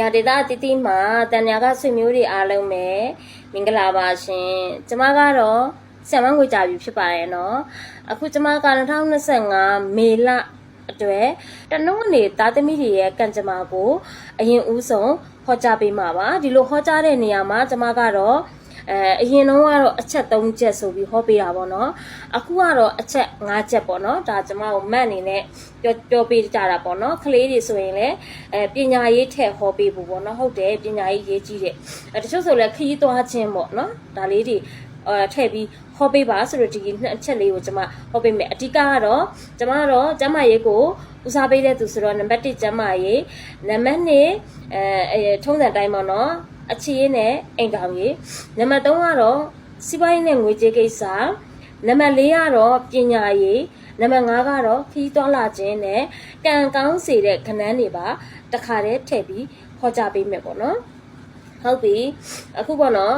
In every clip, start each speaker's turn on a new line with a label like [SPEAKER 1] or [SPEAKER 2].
[SPEAKER 1] ရာဒေတာတတိမှာတန်ညာကဆွေမျိုးတွေအားလုံးပဲမင်္ဂလာပါရှင်ကျမကတော့ဆံမငွေကြပြီဖြစ်ပါတယ်နော်အခုကျမက2025မေလအတွက်တနုံးနေသားသမီးတွေရဲ့ကံကြမ္မာကိုအရင်ဦးဆုံးဟောကြားပေးမှာပါဒီလိုဟောကြားတဲ့နေရာမှာကျမကတော့ အဲအရင်တော့ကတော့အချက်3ချက်ဆိုပြီးဟောပေးတာပေါ့နော်အခုကတော့အချက်5ချက်ပေါ့နော်ဒါကျမကိုမတ်အနေနဲ့ပြောပြောပေးကြတာပေါ့နော်ကလေးတွေဆိုရင်လည်းအဲပညာရေးထက်ဟောပေးဖို့ပေါ့နော်ဟုတ်တယ်ပညာရေးရေးကြီးတယ်အဲတချို့ဆိုလည်းခရီးသွားခြင်းပေါ့နော်ဒါလေးတွေအဲထည့်ပြီးဟောပေးပါဆိုတော့ဒီနှစ်အချက်လေးကိုကျမဟောပေးမယ်အဓိကကတော့ကျမကတော့ကျမရေးကိုဦးစားပေးတဲ့သူဆိုတော့နံပါတ်1ကျမရေးနံပါတ်2အဲအဲထုံးစံတိုင်းပေါ့နော် အချီရေးနဲ့အိမ်ကောင်ရေးနံပါတ်3ကတော့စီးပွားရေးနဲ့ငွေကြေးကိစ္စနံပါတ်4ကတော့ပညာရေးနံပါတ်5ကတော့ခီးသွားလာခြင်းနဲ့ကံကောင်းစေတဲ့ခဏန်းတွေပါတခါတည်းထည့်ပြီးဟောကြားပေးမယ်ပေါ့နော်ဟုတ်ပြီအခုပေါ့နော်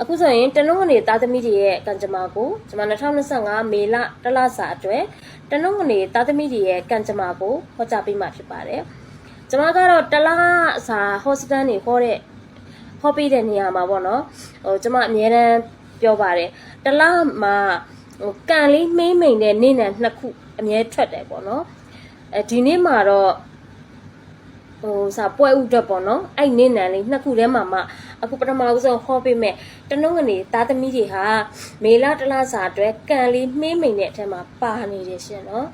[SPEAKER 1] အခုဆိုရင်တနုံးကနေသားသမီးတွေရဲ့ကံကြမ္မာကိုကျွန်မ2025မေလတလစာအတွက်တနုံးကနေသားသမီးတွေရဲ့ကံကြမ္မာကိုဟောကြားပေးမှာဖြစ်ပါတယ်ကျွန်မကတော့တလားစာဟောစတန်နေဟောတဲ့ ဟောပေးတဲ့နေရာမှာပေါ့နော်ဟိုကျွန်မအများတန်းပြောပါတယ်တလားမှာဟိုကံလေးမှိမ့်မိန်တဲ့နေ့နဲ့နှစ်ခုအမြဲထွက်တယ်ပေါ့နော်အဲဒီနေ့မှာတော့ဟိုစာပွဲဥအတွက်ပေါ့နော်အဲ့နေ့နံလေးနှစ်ခုထဲမှာမှအခုပထမဦးဆုံးဟောပေးမယ်တနုံကနေသားသမီးတွေဟာမေလတလားစာအတွက်ကံလေးမှိမ့်မိန်တဲ့အထက်မှာပါနေတယ်ရှင်နော်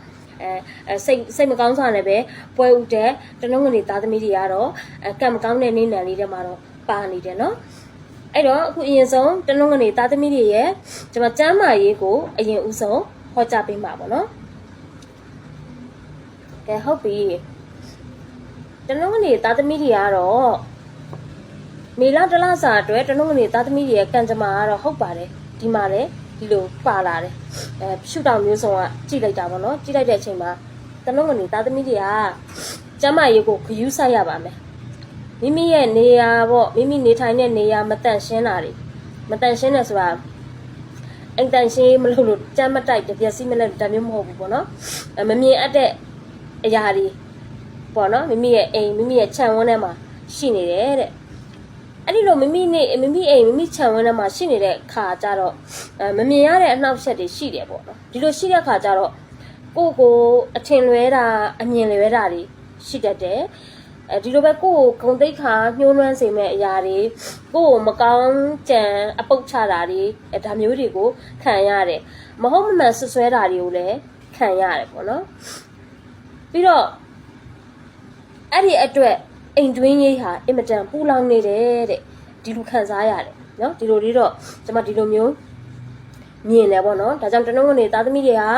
[SPEAKER 1] အဲအဲစိတ်စိတ်မကောင်းစွာနဲ့ပဲပွဲဥတဲ့တနုံကနေသားသမီးတွေကတော့အဲကံမကောင်းတဲ့နေ့နံလေးထဲမှာတော့ ပါနေတယ်နော်အဲ့တော့အခုအရင်ဆုံးတနုံကနေသားသမီးတွေရဲ့ကျွန်မကျမ်းမာရေးကိုအရင်ဦးဆုံးဟောကြားပေးမှာပေါ့နော်ကဲဟုတ်ပြီတနုံကနေသားသမီးတွေကတော့မေလတလစာအတွက်တနုံကနေသားသမီးတွေရဲ့ကံကြမ္မာကတော့ဟုတ်ပါတယ်ဒီမှာလေဒီလိုပါလာတယ်အဲရှုတောင်မျိုးစုံကကြည့်လိုက်တာပေါ့နော်ကြည့်လိုက်တဲ့အချိန်မှာတနုံကနေသားသမီးတွေကကျမ်းမာရေးကိုဂယူးဆိုင်ရပါမယ် မိမိရဲ့နေရာပေါ့မိမိနေထိုင်တဲ့နေရာမတန့်ရှင်းတာတွေမတန့်ရှင်းတယ်ဆိုတာအိမ်တန့်ရှင်းမလို့လို့ကြမ်းမတိုက်တပြက်စီမလက်ဒါမျိုးမဟုတ်ဘူးပေါ့နော်အဲမမြင်အပ်တဲ့အရာတွေပေါ့နော်မိမိရဲ့အိမ်မိမိရဲ့ခြံဝန်းထဲမှာရှိနေတယ်တဲ့အဲ့ဒီလိုမိမိနေမိမိအိမ်မိမိခြံဝန်းထဲမှာရှိနေတဲ့ခါကြတော့အဲမမြင်ရတဲ့အနှောက်အယှက်တွေရှိတယ်ပေါ့နော်ဒီလိုရှိတဲ့ခါကြတော့ကိုယ့်ကိုအထင်လွဲတာအမြင်လွဲတာတွေရှိတတ်တယ် အဲဒီလိုပဲကိုယ့်ကိုဂုံတိတ်ခါညှိုးနှွမ်းစေမဲ့အရာတွေကိုယ့်ကိုမကောင်းကြံအပုတ်ချတာတွေအဲဒါမျိုးတွေကိုခံရတယ်မဟုတ်မမှန်ဆွဆွဲတာတွေကိုလည်းခံရတယ်ပေါ့နော်ပြီးတော့အဲ့ဒီအတွက်အိမ်တွင်းရေးဟာအင်မတန်ပူလောင်နေတယ်တဲ့ဒီလိုခံစားရတယ်နော်ဒီလိုလေးတော့ကျွန်မဒီလိုမျိုးမြင်တယ်ပေါ့နော်ဒါကြောင့်တနုံးကနေသားသမီးတွေဟာ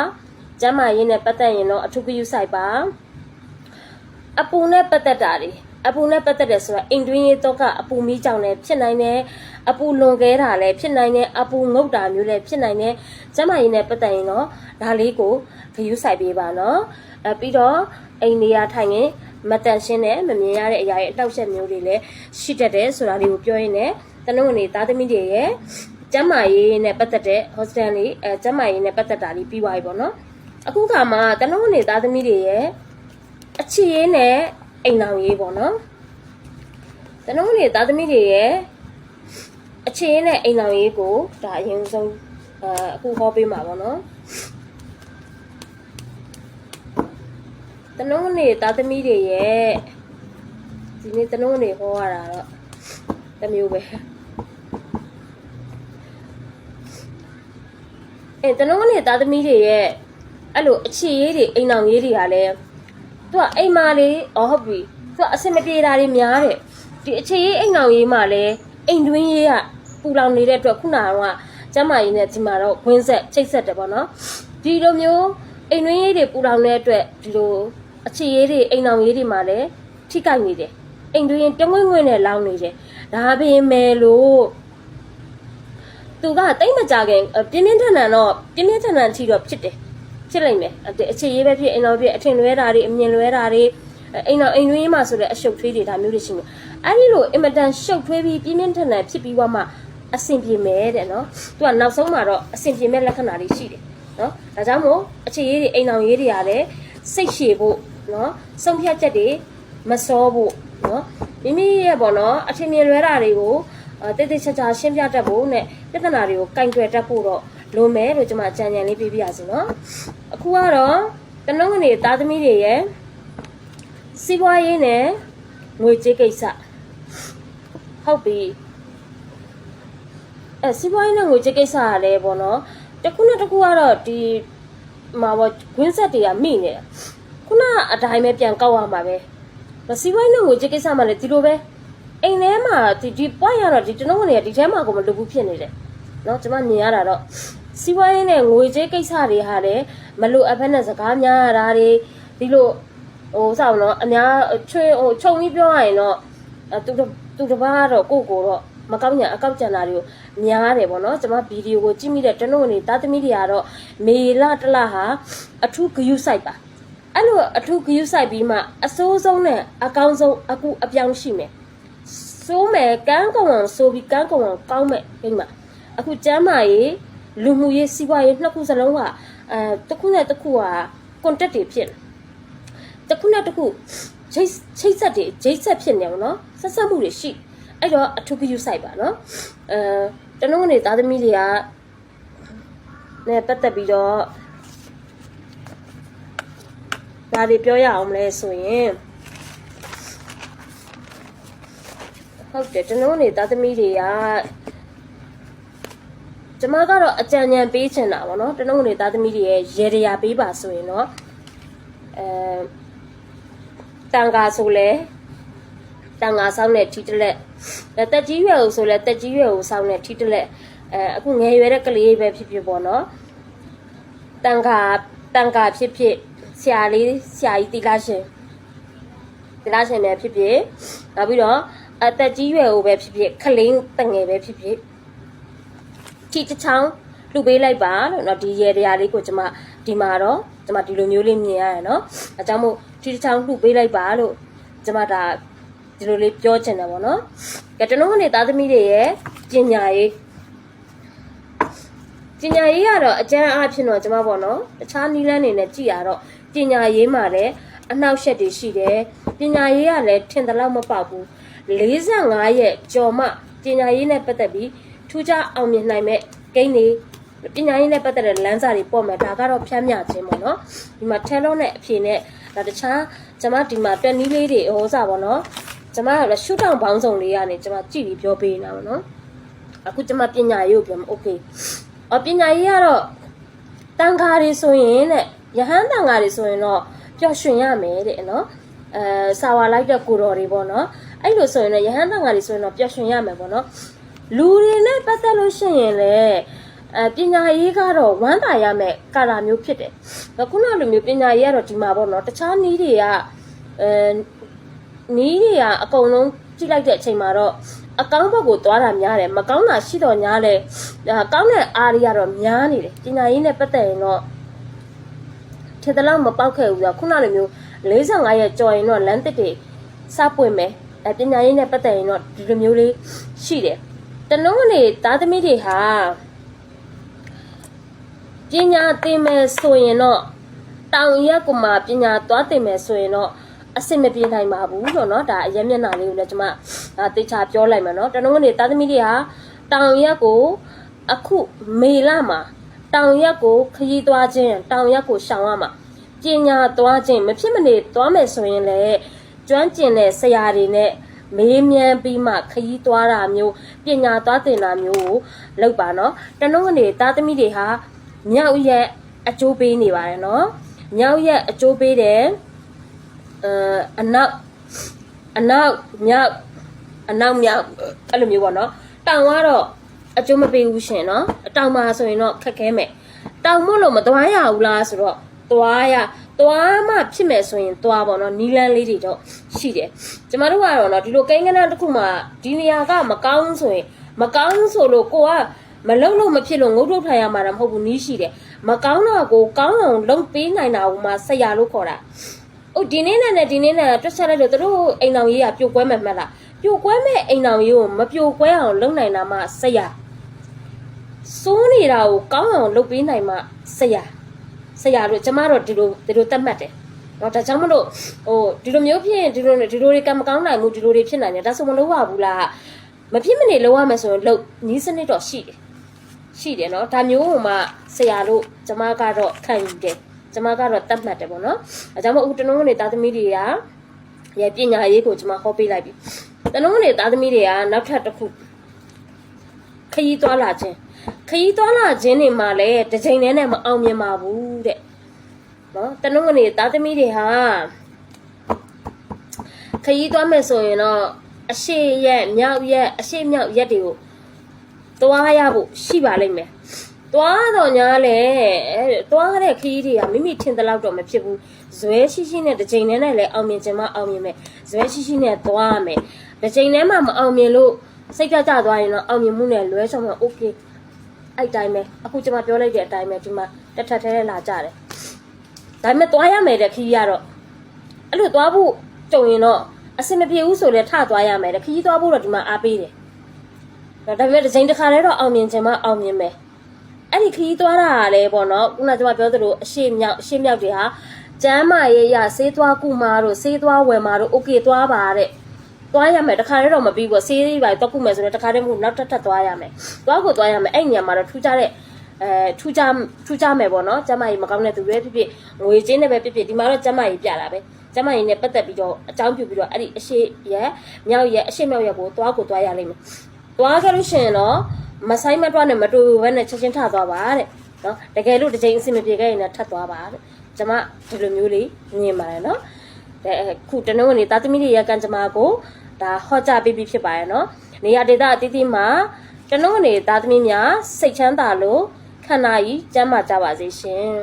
[SPEAKER 1] ကျမ်းမာရေးနဲ့ပတ်သက်ရင်တော့အထူးဂရုစိုက်ပါ အပူနဲ့ပတ်သက်တာတွေအပူနဲ့ပတ်သက်တယ်ဆိုတာအိမ်တွင်းရေးတော့ကအပူမီးကြောင်လည်းဖြစ်နိုင်တယ်အပူလွန်ကဲတာလည်းဖြစ်နိုင်တယ်အပူငုတ်တာမျိုးလည်းဖြစ်နိုင်တယ်ကျမ်းမာရေးနဲ့ပတ်သက်ရင်တော့ဒါလေးကိုဂရုစိုက်ပေးပါနော်အဲပြီးတော့အိမ်နေရာထိုင်ရင်မတန်ရှင်းတဲ့မမြင်ရတဲ့အရာရဲ့အတောက်ချက်မျိုးတွေလည်းရှိတတ်တယ်ဆိုတာလေးကိုပြောရင်းနဲ့တနုံကနေသားသမီးတွေရဲ့ကျမ်းမာရေးနဲ့ပတ်သက်တဲ့ hostel လေးအဲကျမ်းမာရေးနဲ့ပတ်သက်တာလေးပြီးသွားပြီပေါ့နော်အခုခါမှာတနုံကနေသားသမီးတွေရဲ့ အချစ်ရေးနဲ့အိမ်အောင်ရေးပေါ့နော်တနုံကနေသားသမီးတွေရဲ့အချစ်ရေးနဲ့အိမ်အောင်ရေးကိုဒါအရင်ဆုံးအဲအခုဟောပေးမှာပေါ့နော်တနုံးနေသားသမီးတွေရဲ့ဒီနေ့တနုံးနေဟောရတာတော့တစ်မျိုးပဲအဲတနုံးနေသားသမီးတွေရဲ့အဲ့လိုအခြေရေးတွေအိမ်အောင်ရေးတွေကလည်း သူကအိမ်မာလေးအော်ဟုတ်ပြီသူကအစင်မပြေတာတွေများတယ်ဒီအခြေရေးအိမ်အောင်ရေးမှလည်းအိမ်တွင်းရေးကပူလောင်နေတဲ့အတွက်ခုနကတော့ကျမကြီးနဲ့ဒီမှာတော့ဝင်းဆက်ချိတ်ဆက်တယ်ပေါ့နော်ဒီလိုမျိုးအိမ်တွင်းရေးတွေပူလောင်တဲ့အတွက်ဒီလိုအခြေရေးတွေအိမ်အောင်ရေးတွေမှာလည်းထိကြိုက်နေတယ်အိမ်တွင်းတငွေ့ငွေ့နဲ့လောင်းနေတယ်ဒါပေမဲ့လို့သူကတိတ်မကြခင်ပြင်းပြင်းထန်ထန်တော့ပြင်းပြင်းထန်ထန်ထီတော့ဖြစ်တယ် ဖြစ်လိမ့်မယ်အခြေရေးပဲဖြစ်အိမ်အောင်ဖြစ်အထင်လွဲတာတွေအမြင်လွဲတာတွေအိမ်အောင်အိမ်တွင်းမှာဆိုတဲ့အရှုပ်ထွေးတွေဒါမျိုးတွေရှိနေအဲ့ဒီလိုအင်မတန်ရှုပ်ထွေးပြီးပြင်းပြင်းထန်ထန်ဖြစ်ပြီးသွားမှအဆင်ပြေမယ်တဲ့နော်သူကနောက်ဆုံးမှာတော့အဆင်ပြေမဲ့လက္ခဏာတွေရှိတယ်နော်ဒါကြောင့်မို့အခြေရေးတွေအိမ်အောင်ရေးတွေကလည်းစိတ်ရှည်ဖို့နော်ဆုံးဖြတ်ချက်တွေမစောဖို့နော်မိမိရဲ့ပေါ့နော်အထင်မြင်လွဲတာတွေကိုအဲတိတ်တိတ်ချာချာရှင်းပြတတ်ဖို့နဲ့ပြဿနာတွေကိုကင်တွယ်တတ်ဖို့တော့ လိုမယ်လို့ကျွန်မကြံကြံလေးပြပြရစီနော်အခုကတော့တနုံကနေသားသမီးတွေရဲ့စီးပွားရေးနဲ့ငွေကြေးကိစ္စဟုတ်ပြီအဲစီးပွားရေးနဲ့ငွေကြေးကိစ္စကလည်းပေါ့နော်တစ်ခုနဲ့တစ်ခုကတော့ဒီမှာပေါ့ခွင်းဆက်တွေကမိနေတာခုနအတိုင်းပဲပြန်ကောက်ရမှာပဲမစီးပွားရေးနဲ့ငွေကြေးကိစ္စမှလည်းဒီလိုပဲအိမ်ထဲမှာဒီဒီ point ရတော့ဒီကျွန်တော်ကနေဒီထဲမှာကိုမလုပ်ဘူးဖြစ်နေတယ်เนาะကျွန်မမြင်ရတာတော့ စီးပွားရေးနဲ့ငွေကြေးကိစ္စတွေဟာလည်းမလို့အဖက်နဲ့စကားများရတာတွေဒီလိုဟိုစောင့်တော့အများချွေဟိုခြုံပြီးပြောရရင်တော့အဲသူတို့သူတစ်ပါးကတော့ကိုယ့်ကိုယ်တော့မကောင်းညာအကောက်ကြံတာတွေကိုများတယ်ပေါ့နော်ကျွန်မဗီဒီယိုကိုကြည့်မိတဲ့ကျွန်တော်ကနေသားသမီးတွေကတော့မေလတစ်လဟာအထူးဂယုစိုက်ပါအဲ့လိုအထူးဂယုစိုက်ပြီးမှအစိုးဆုံးနဲ့အကောင်းဆုံးအခုအပြောင်းရှိမယ်စိုးမယ်ကန်းကုံအောင်ဆိုပြီးကန်းကုံအောင်ကောင်းမဲ့အိမ်မှာအခုကျမ်းမာရေး လူမှုရေးစီးပွားရေးနှစ်ခုစလုံးကအဲတစ်ခုနဲ့တစ်ခုက contact တွေဖြစ်တယ်တစ်ခုနဲ့တစ်ခုချိတ်ချိတ်ဆက်တွေဂျိတ်ဆက်ဖြစ်နေအောင်နော်ဆက်ဆက်မှုတွေရှိအဲ့တော့အထူးဂရုစိုက်ပါနော်အဲတနုံကနေသားသမီးတွေကနဲ့ပတ်သက်ပြီးတော့ဒါတွေပြောရအောင်မလဲဆိုရင်ဟုတ်တယ်တနုံကနေသားသမီးတွေက ကျမကတော့အကြံဉာဏ်ပေးချင်တာပေါ့နော်တနုံကနေသားသမီးတွေရဲ့ရေရရာပေးပါဆိုရင်တော့အဲတန်ကာဆိုလဲတန်ကာဆောင်တဲ့ထီတလက်တက်ကြီးရွယ်ကိုဆိုလဲတက်ကြီးရွယ်ကိုဆောင်တဲ့ထီတလက်အဲအခုငယ်ရွယ်တဲ့ကလေးပဲဖြစ်ဖြစ်ပေါ့နော်တန်ကာတန်ကာဖြစ်ဖြစ်ဆရာလေးဆရာကြီးတီလာရှင်တီလာရှင်ပဲဖြစ်ဖြစ်နောက်ပြီးတော့အသက်ကြီးရွယ်ကိုပဲဖြစ်ဖြစ်ခလင်းတငယ်ပဲဖြစ်ဖြစ် ထီတစ်ချောင်းလှုပ်ပေးလိုက်ပါလို့เนาะဒီရေတရားလေးကိုကျွန်မဒီမှာတော့ကျွန်မဒီလိုမျိုးလေးမြင်ရရเนาะအကြောင်းမို့ထီတစ်ချောင်းလှုပ်ပေးလိုက်ပါလို့ကျွန်မဒါဒီလိုလေးပြောချင်တယ်ပေါ့နော်ကဲကျွန်တော်ကနေသားသမီးတွေရဲ့ပညာရေးပညာရေးကတော့အကျဉ်းအားဖြင့်တော့ကျွန်မပေါ့နော်တခြားနီးလန်းနေနဲ့ကြည်ရတော့ပညာရေးမှာလည်းအနှောက်အယှက်တွေရှိတယ်ပညာရေးကလည်းထင်သလောက်မပေါက်ဘူး45ရက်ကြော်မှပညာရေးနဲ့ပတ်သက်ပြီး ထူးခြားအောင်မြင်နိုင်မဲ့ဂိမ်းတွေပညာရေးနဲ့ပတ်သက်တဲ့လမ်းစာတွေပေါ့မယ်ဒါကတော့ဖြန့်မြခြင်းပေါ့နော်ဒီမှာ Taylor နဲ့အဖြေနဲ့ဒါတခြားကျွန်မဒီမှာတက်နီးလေးတွေဟောစာပေါ့နော်ကျွန်မကရှူတောင်ပေါင်းစုံလေးကနေကျွန်မကြည့်ပြီးပြောပေးနေတာပေါ့နော်အခုကျွန်မပညာရေးကိုပြောမှာ okay အော်ပညာရေးကတော့တန်ခါတွေဆိုရင်တဲ့ယဟန်တန်ခါတွေဆိုရင်တော့ပျော်ရွှင်ရမယ်တဲ့နော်အဲဆာဝါလိုက်တဲ့ကိုတော်တွေပေါ့နော်အဲ့လိုဆိုရင်လည်းယဟန်တန်ခါတွေဆိုရင်တော့ပျော်ရွှင်ရမယ်ပေါ့နော် လူတွေနဲ့ပတ်သက်လို့ရှိရင်လည်းအဲပညာရေးကတော့ဝမ်းသာရမယ်ကာလာမျိုးဖြစ်တယ်။ခုနလိုမျိုးပညာရေးကတော့ဒီမှာပေါ့နော်တခြားနည်းတွေကအဲနီးတွေကအကုန်လုံးကြည့်လိုက်တဲ့အချိန်မှာတော့အကောင်းဘက်ကိုသွားတာများတယ်မကောင်းတာရှိတော့များတယ်ကောင်းတဲ့အားတွေကတော့များနေတယ်ပညာရေးနဲ့ပတ်သက်ရင်တော့ထင်သလောက်မပေါက်ခဲ့ဘူးဆိုတော့ခုနလိုမျိုး45ရက်ကြော်ရင်တော့လမ်းတစ်တွေစပွင့်မယ်အဲပညာရေးနဲ့ပတ်သက်ရင်တော့ဒီလိုမျိုးလေးရှိတယ် တလုံးကနေသားသမီးတွေဟာပညာသင်မယ်ဆိုရင်တော့တောင်ရက်ကမှပညာသွားသင်မယ်ဆိုရင်တော့အဆင်မပြေနိုင်ပါဘူးလို့เนาะဒါအရင်မျက်နှာလေးကိုလည်းကျွန်မဒါတေချာပြောလိုက်မှာเนาะတနင်္ဂနွေသားသမီးတွေဟာတောင်ရက်ကိုအခုမေလမှာတောင်ရက်ကိုခရီးသွားခြင်းတောင်ရက်ကိုရှောင်ရမှာပညာသွားခြင်းမဖြစ်မနေသွားမယ်ဆိုရင်လည်းကျွမ်းကျင်တဲ့ဆရာတွေနဲ့ မေးမြန်းပြီးမှခရီးသွားတာမျိုးပညာသွားသင်တာမျိုးကိုလုပ်ပါနော်တနုံကနေသားသမီးတွေဟာမြောက်ရက်အကျိုးပေးနေပါတယ်နော်မြောက်ရက်အကျိုးပေးတယ်အအနောက်အနောက်မြောက်အနောက်မြောက်အဲ့လိုမျိုးပေါ့နော်တောင်ကတော့အကျိုးမပေးဘူးရှင်နော်တောင်မှာဆိုရင်တော့ခက်ခဲမယ်တောင်မို့လို့မသွားရဘူးလားဆိုတော့သွားရ သွားမှဖြစ်မယ်ဆိုရင်သွားပေါ့နော်နီလန်းလေးတွေတော့ရှိတယ်ကျမတို့ကတော့နော်ဒီလိုကိန်းကနန်းတစ်ခုမှဒီနေရာကမကောင်းဆိုရင် မကောင်းဆိုလို့ကိုကမလုံလို့မဖြစ်လို့ငုတ်ထုတ်ထိုင်ရမှာတော့မဟုတ်ဘူးနီးရှိတယ်မကောင်းတော့ကိုကောင်းအောင်လုပ်ပေးနိုင်တာဟိုမှာဆက်ရလို့ခေါ်တာအိုဒီနေ့နဲ့ဒီနေ့နဲ့တွက်ချက်လိုက်လို့တို့အိမ်တော်ကြီးကပြိုကွဲမယ်မှတ်လားပြိုကွဲမဲ့အိမ်တော်ကြီးကိုမပြိုကွဲအောင်လုပ်နိုင်တာမှဆက်ရစိုးနေတာကိုကောင်းအောင်လုပ်ပေးနိုင်မှဆက်ရ ဆက်ရလို့ကျမတို့ဒီလိုဒီလိုတတ်မှတ်တယ်တော့ဒါကြောင့်မလို့ဟိုဒီလိုမျိုးဖြစ်ရင်ဒီလိုဒီလိုတွေကံမကောင်းနိုင်ဘူးဒီလိုတွေဖြစ်နိုင်တယ်ဒါဆိုမလုပ်ရဘူးလားမဖြစ်မနေလုပ်ရမယ်ဆိုရင်လုပ်နီးစနစ်တော့ရှိတယ်ရှိတယ်နော်ဒါမျိုးဟိုမှဆရာတို့ကျမကတော့ခံယူတယ်ကျမကတော့တတ်မှတ်တယ်ပေါ့နော်အဲကြောင့်မို့အခုတနုံးကနေသားသမီးတွေကရဲ့ပညာရေးကိုကျမဟောပေးလိုက်ပြီတနုံးကနေသားသမီးတွေကနောက်ထပ်တစ်ခုခရီးသွားလာခြင်း ခရီးသွားလာခြင်းနေမှာလဲတစ်ချိန်တည်းနဲ့မအောင်မြင်ပါဘူးတဲ့နော်တနုံကနေသားသမီးတွေဟာခရီးသွားမယ်ဆိုရင်တော့အရှိရက်မြောက်ရက်အရှိမြောက်ရက်တွေကိုသွားရဖို့ရှိပါလိမ့်မယ်သွားတော့ညာလေသွားတဲ့ခရီးတွေကမိမိထင်တဲ့လောက်တော့မဖြစ်ဘူးဇွဲရှိရှိနဲ့တစ်ချိန်တည်းနဲ့လည်းအောင်မြင်ခြင်းမအောင်မြင်မယ်ဇွဲရှိရှိနဲ့သွားရမယ်တစ်ချိန်တည်းမှမအောင်မြင်လို့စိတ်ပြတ်ကျသွားရင်တော့အောင်မြင်မှုနဲ့လွဲချောင်းမှ okay အဲ့တိုင်းပဲအခုကျွန်မပြောလိုက်တဲ့အတိုင်းပဲဒီမှာတက်ထက်ထဲလာကြတယ် ဒါပေမဲ့သွားရမယ်တဲ့ခကြီးကတော့အဲ့လိုသွားဖို့ကြုံရင်တော့အဆင်မပြေဘူးဆိုလဲထသွားရမယ်တဲ့ခကြီးသွားဖို့တော့ဒီမှာအားပေးတယ်ဒါပေမဲ့တစ်ချိန်တစ်ခါတည်းတော့အောင်မြင်ခြင်းမအောင်မြင်မယ်အဲ့ဒီခကြီးသွားတာကလည်းပေါ့နော်ခုနကကျွန်မပြောသလိုအရှိမြောက်အရှိမြောက်တွေဟာကျမ်းမာရေးရဆေးသွားကုမာတို့ဆေးသွားဝယ်မာတို့โอเคသွားပါတဲ့ သွားရမယ်တခါတည်းတော့မပြီးဘူးဆေးတွေပါတော့ကုမယ်ဆိုတော့တခါတည်းမဟုတ်နောက်ထပ်ထပ်သွားရမယ်သွားကိုသွားရမယ်အဲ့ညမှာတော့ထူးခြားတဲ့အဲထူးခြားထူးခြားမယ်ပေါ့နော်ကျမကြီးမကောင်းတဲ့သူတွေဖြစ်ဖြစ်ငွေချင်းနဲ့ပဲဖြစ်ဖြစ်ဒီမှာတော့ကျမကြီးပြတာပဲကျမကြီးနဲ့ပတ်သက်ပြီးတော့အကြောင်းပြုပြီးတော့အဲ့ဒီအရှိရက်မြောက်ရက်အရှိမြောက်ရက်ကိုသွားကိုသွားရလိမ့်မယ်သွားခဲ့လို့ရှိရင်တော့မဆိုင်မတွားနဲ့မတူဘဲနဲ့ချက်ချင်းထသွားပါတဲ့နော်တကယ်လို့တစ်ချိန်အဆင်မပြေခဲ့ရင်လည်းထပ်သွားပါတဲ့ကျမဒီလိုမျိုးလေးမြင်ပါတယ်နော်တဲ့ ခုတနင်္ဂနွေသားသမီးတွေရကန်ကျမကိုဒါဟောကြားပေးပြီးဖြစ်ပါတယ်နော်နေရာဒေသအသီးသီးမှာတနင်္ဂနွေသားသမီးများစိတ်ချမ်းသာလို့ခန္ဓာကြီးကျန်းမာကြပါစေရှင်